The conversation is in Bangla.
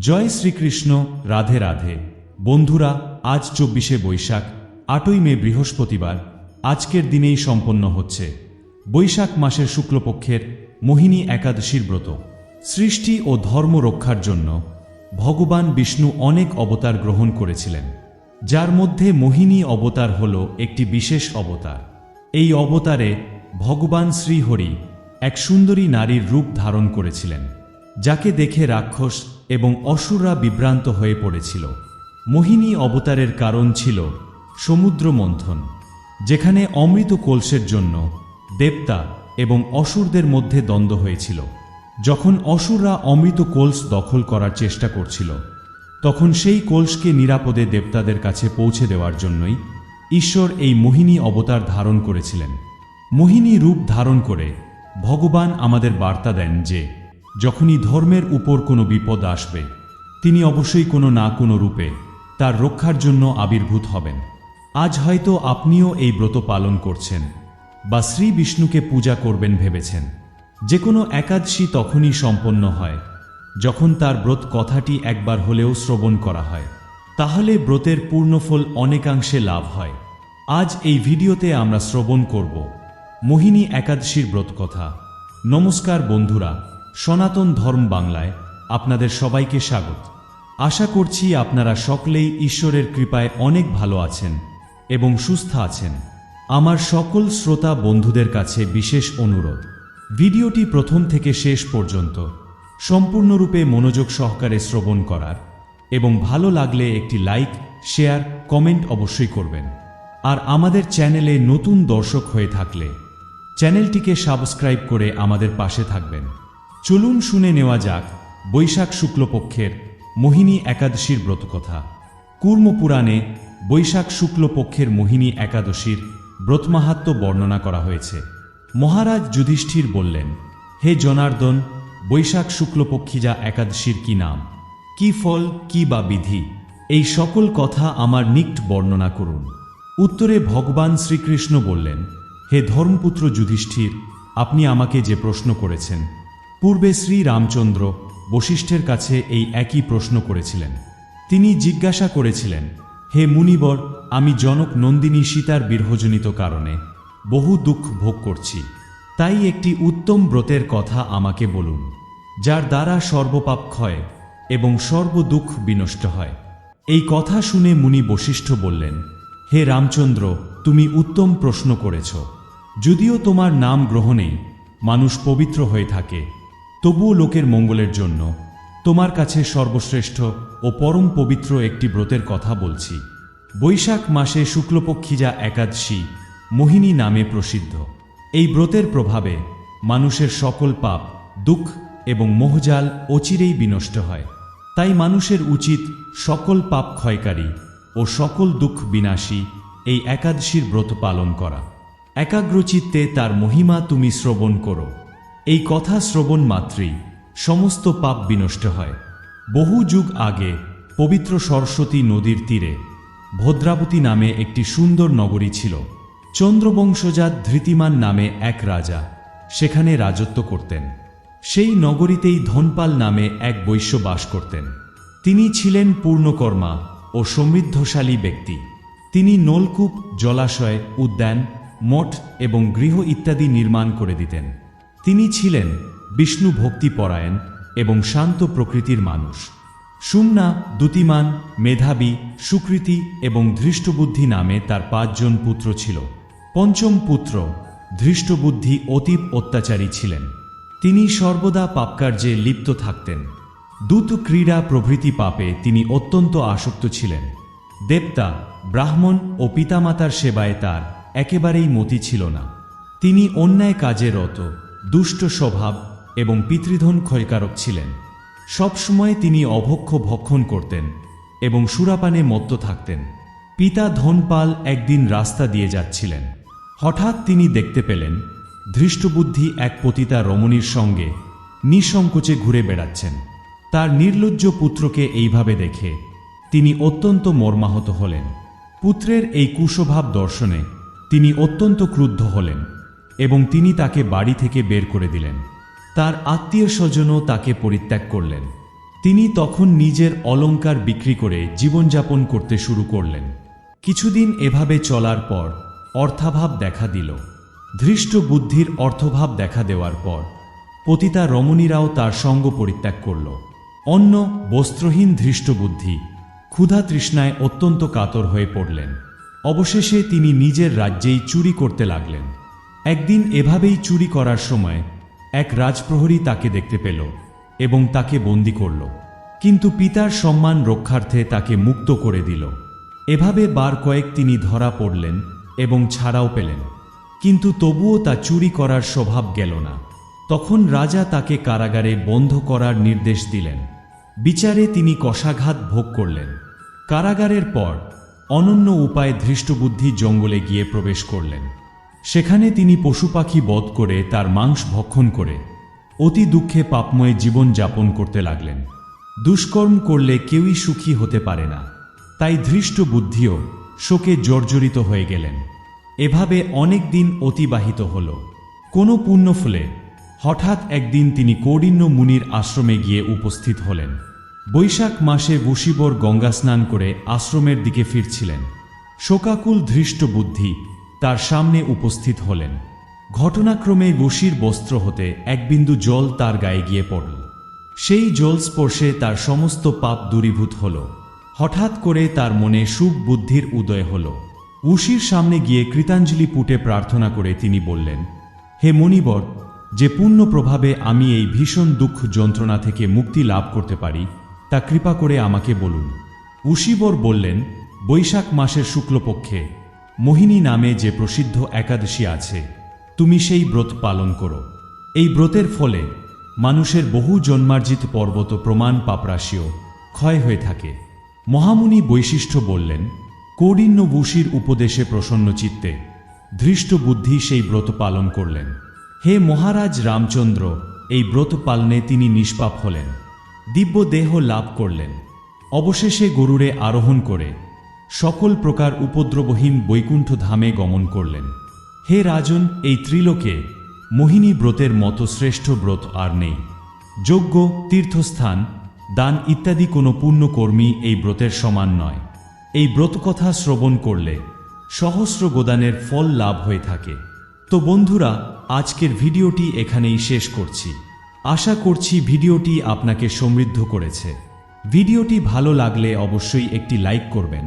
জয় শ্রীকৃষ্ণ, রাধে রাধে। বন্ধুরা, আজ চব্বিশে বৈশাখ, আটই মে বৃহস্পতিবার। আজকের দিনেই সম্পন্ন হচ্ছে। বৈশাখ মাসের শুক্লপক্ষের মোহিনী একাদশীর ব্রত। সৃষ্টি ও ধর্ম রক্ষার জন্য ভগবান বিষ্ণু অনেক অবতার গ্রহণ করেছিলেন। যার মধ্যে মোহিনী অবতার হল একটি বিশেষ অবতার। এই অবতারে ভগবান শ্রীহরি এক সুন্দরী নারীর রূপ ধারণ করেছিলেন। যাকে দেখে রাক্ষস এবং অসুররা বিভ্রান্ত হয়ে পড়েছিল। মোহিনী অবতারের কারণ ছিল সমুদ্র মন্থন যেখানে অমৃত কলসের জন্য দেবতা এবং অসুরদের মধ্যে দ্বন্দ্ব হয়েছিল। যখন অসুররা অমৃত কলস দখল করার চেষ্টা করছিল, তখন সেই কলসকে নিরাপদে দেবতাদের কাছে পৌঁছে দেওয়ার জন্যই ঈশ্বর এই মোহিনী অবতার ধারণ করেছিলেন। মোহিনী রূপ ধারণ করে ভগবান আমাদের বার্তা দেন যে যখনই ধর্মের উপর কোনো বিপদ আসবে, তিনি অবশ্যই কোনো না কোনো রূপে তার রক্ষার জন্য আবির্ভূত হবেন। আজ হয়তো আপনিও এই ব্রত পালন করছেন বা শ্রী বিষ্ণুকে পূজা করবেন ভেবেছেন। যে কোনো একাদশী তখনই সম্পন্ন হয়, যখন তার ব্রত কথাটি একবার হলেও শ্রবণ করা হয়। তাহলে ব্রতের পূর্ণফল অনেকাংশে লাভ হয়। আজ এই ভিডিওতে আমরা শ্রবণ করব, মোহিনী একাদশীর ব্রত কথা নমস্কার বন্ধুরা সনাতন ধর্ম বাংলায় আপনাদের সবাইকে স্বাগত। আশা করছি আপনারা সকলেই ঈশ্বরের কৃপায় অনেক ভালো আছেন এবং সুস্থ আছেন। আমার সকল শ্রোতা বন্ধুদের কাছে বিশেষ অনুরোধ। ভিডিওটি প্রথম থেকে শেষ পর্যন্ত সম্পূর্ণরূপে মনোযোগ সহকারে শ্রবণ করার এবং ভালো লাগলে একটি লাইক, শেয়ার, কমেন্ট অবশ্যই করবেন। আর আমাদের চ্যানেলে নতুন দর্শক হয়ে থাকলে চ্যানেলটিকে সাবস্ক্রাইব করে আমাদের পাশে থাকবেন। চলুন শুনে নেওয়া যাক বৈশাখ শুক্লপক্ষের মোহিনী একাদশীর ব্রতকথা। কুর্মপুরাণে বৈশাখ শুক্লপক্ষের মোহিনী একাদশীর ব্রতমাহাত্ম বর্ণনা করা হয়েছে। মহারাজ যুধিষ্ঠির বললেন, হে জনার্দন, বৈশাখ শুক্লপক্ষী যা একাদশীর কি নাম? কি ফল, কি বা বিধি? এই সকল কথা আমার নিকট বর্ণনা করুন। উত্তরে ভগবান শ্রীকৃষ্ণ বললেন, হে ধর্মপুত্র যুধিষ্ঠির, আপনি আমাকে যে প্রশ্ন করেছেন পূর্বে শ্রী রামচন্দ্র বশিষ্ঠের কাছে এই একই প্রশ্ন করেছিলেন। তিনি জিজ্ঞাসা করেছিলেন, হে মুনিবর, আমি জনক নন্দিনী সীতার বিরহজনিত কারণে বহু দুঃখ ভোগ করছি। তাই একটি উত্তম ব্রতের কথা আমাকে বলুন, যার দ্বারা সর্বপাপ ক্ষয় এবং সর্বদুঃখ বিনষ্ট হয়। এই কথা শুনে মুনি বশিষ্ঠ বললেন, হে রামচন্দ্র, তুমি উত্তম প্রশ্ন করেছ। যদিও তোমার নাম গ্রহণেই মানুষ পবিত্র হয়ে থাকে তবুও লোকের মঙ্গলের জন্য তোমার কাছে সর্বশ্রেষ্ঠ ও পরম পবিত্র একটি ব্রতের কথা বলছি। বৈশাখ মাসে শুক্লপক্ষী যা একাদশী, মোহিনী নামে প্রসিদ্ধ। এই ব্রতের প্রভাবে মানুষের সকল পাপ, দুঃখ এবং মোহজাল অচিরেই বিনষ্ট হয়। তাই মানুষের উচিত সকল পাপ ক্ষয়কারী ও সকল দুঃখ বিনাশী এই একাদশীর ব্রত পালন করা। একাগ্রচিত্তে তার মহিমা তুমি শ্রবণ করো। এই কথা শ্রবণ মাত্রেই সমস্ত পাপ বিনষ্ট হয়। বহু যুগ আগে পবিত্র সরস্বতী নদীর তীরে ভদ্রাবতী নামে একটি সুন্দর নগরী ছিল। চন্দ্রবংশজাত ধৃতিমান নামে এক রাজা সেখানে রাজত্ব করতেন। সেই নগরীতেই ধনপাল নামে এক বৈশ্য বাস করতেন। তিনি ছিলেন পূর্ণকর্মা ও সমৃদ্ধশালী ব্যক্তি। তিনি নলকূপ, জলাশয়, উদ্যান, মঠ এবং গৃহ ইত্যাদি নির্মাণ করে দিতেন। তিনি ছিলেন বিষ্ণু ভক্তিপরায়ণ এবং শান্ত প্রকৃতির মানুষ। সুমনা দুতিমান মেধাবী, সুকৃতি এবং ধৃষ্টবুদ্ধি নামে তার পাঁচজন পুত্র ছিল। পঞ্চম পুত্র ধৃষ্টবুদ্ধি অতীব অত্যাচারী ছিলেন। তিনি সর্বদা পাপকার্যে লিপ্ত থাকতেন। দূত ক্রীড়া প্রভৃতি পাপে তিনি অত্যন্ত আসক্ত ছিলেন। দেবতা, ব্রাহ্মণ ও পিতামাতার সেবায় তার একেবারেই মতি ছিল না। তিনি অন্যায় কাজে রত দুষ্ট স্বভাব এবং পিতৃধন ক্ষয়কারক ছিলেন। সবসময় তিনি অভক্ষ ভক্ষণ করতেন এবং সুরাপানে মত্ত থাকতেন। পিতা ধনপাল একদিন রাস্তা দিয়ে যাচ্ছিলেন। হঠাৎ তিনি দেখতে পেলেন, ধৃষ্টবুদ্ধি এক পতিতা রমণীর সঙ্গে নিঃসংকোচে ঘুরে বেড়াচ্ছেন। তার নির্লজ্জ পুত্রকে এইভাবে দেখে তিনি অত্যন্ত মর্মাহত হলেন। পুত্রের এই কুশভাব দর্শনে তিনি অত্যন্ত ক্রুদ্ধ হলেন। এবং তিনি তাকে বাড়ি থেকে বের করে দিলেন। তার আত্মীয় স্বজনও তাকে পরিত্যাগ করলেন। তিনি তখন নিজের অলংকার বিক্রি করে জীবনযাপন করতে শুরু করলেন। কিছুদিন এভাবে চলার পর অর্থাভাব দেখা দিল। ধৃষ্ট বুদ্ধির অর্থভাব দেখা দেওয়ার পর পতিতা রমণীরাও তার সঙ্গ পরিত্যাগ করল। অন্য বস্ত্রহীন ধৃষ্ট বুদ্ধি ক্ষুধা তৃষ্ণায় অত্যন্ত কাতর হয়ে পড়লেন। অবশেষে তিনি নিজের রাজ্যেই চুরি করতে লাগলেন। একদিন এভাবেই চুরি করার সময় এক রাজপ্রহরী তাকে দেখতে পেল এবং তাকে বন্দি করল। কিন্তু পিতার সম্মান রক্ষার্থে তাকে মুক্ত করে দিল। এভাবে বার কয়েক তিনি ধরা পড়লেন এবং ছাড়াও পেলেন। কিন্তু তবুও তা চুরি করার স্বভাব গেল না। তখন রাজা তাকে কারাগারে বন্ধ করার নির্দেশ দিলেন। বিচারে তিনি কষাঘাত ভোগ করলেন। কারাগারের পর অনন্য উপায়ে ধৃষ্টবুদ্ধি জঙ্গলে গিয়ে প্রবেশ করলেন। সেখানে তিনি পশু পাখি বধ করে তার মাংস ভক্ষণ করে অতি দুঃখে পাপময় জীবন যাপন করতে লাগলেন। দুষ্কর্ম করলে কেউই সুখী হতে পারে না। তাই ধৃষ্ট বুদ্ধিও শোকে জর্জরিত হয়ে গেলেন। এভাবে অনেক দিন অতিবাহিত হল। কোনো পুণ্য ফুলে হঠাৎ একদিন তিনি কৌডিন্য মুনির আশ্রমে গিয়ে উপস্থিত হলেন। বৈশাখ মাসে বশিবর গঙ্গা স্নান করে আশ্রমের দিকে ফিরছিলেন। শোকাকুল ধৃষ্ট বুদ্ধি তার সামনে উপস্থিত হলেন। ঘটনাক্রমে বশির বস্ত্র হতে এক বিন্দু জল তার গায়ে গিয়ে পড়ল। সেই জল স্পর্শে তার সমস্ত পাপ দূরীভূত হল। হঠাৎ করে তার মনে সুখ বুদ্ধির উদয় হল। উশির সামনে গিয়ে কৃতাঞ্জলি পুটে প্রার্থনা করে তিনি বললেন, হে মণিবর, যে পূর্ণ প্রভাবে আমি এই ভীষণ দুঃখ যন্ত্রণা থেকে মুক্তি লাভ করতে পারি, তা কৃপা করে আমাকে বলুন। উশিবর বললেন, বৈশাখ মাসের শুক্লপক্ষে মোহিনী নামে যে প্রসিদ্ধ একাদশী আছে, তুমি সেই ব্রত পালন করো। এই ব্রতের ফলে মানুষের বহু জন্মার্জিত পর্বত প্রমাণ পাপরাশিও ক্ষয় হয়ে থাকে। মহামুনি বৈশিষ্ট্য বললেন কৌডিন্য বুশির উপদেশে প্রসন্ন চিত্তে ধৃষ্ট বুদ্ধি সেই ব্রত পালন করলেন। হে মহারাজ রামচন্দ্র, এই ব্রত পালনে তিনি নিষ্পাপ হলেন। দিব্য দেহ লাভ করলেন। অবশেষে গরুরে আরোহণ করে সকল প্রকার উপদ্রবহীন বৈকুণ্ঠ ধামে গমন করলেন। হে রাজন, এই ত্রিলোকে মোহিনী ব্রতের মতো শ্রেষ্ঠ ব্রত আর নেই। যজ্ঞ, তীর্থস্থান, দান ইত্যাদি কোনো পুণ্যকর্মী এই ব্রতের সমান নয়। এই ব্রতকথা শ্রবণ করলে সহস্র গোদানের ফল লাভ হয়ে থাকে। তো বন্ধুরা, আজকের ভিডিওটি এখানেই শেষ করছি। আশা করছি ভিডিওটি আপনাকে সমৃদ্ধ করেছে। ভিডিওটি ভালো লাগলে অবশ্যই একটি লাইক করবেন।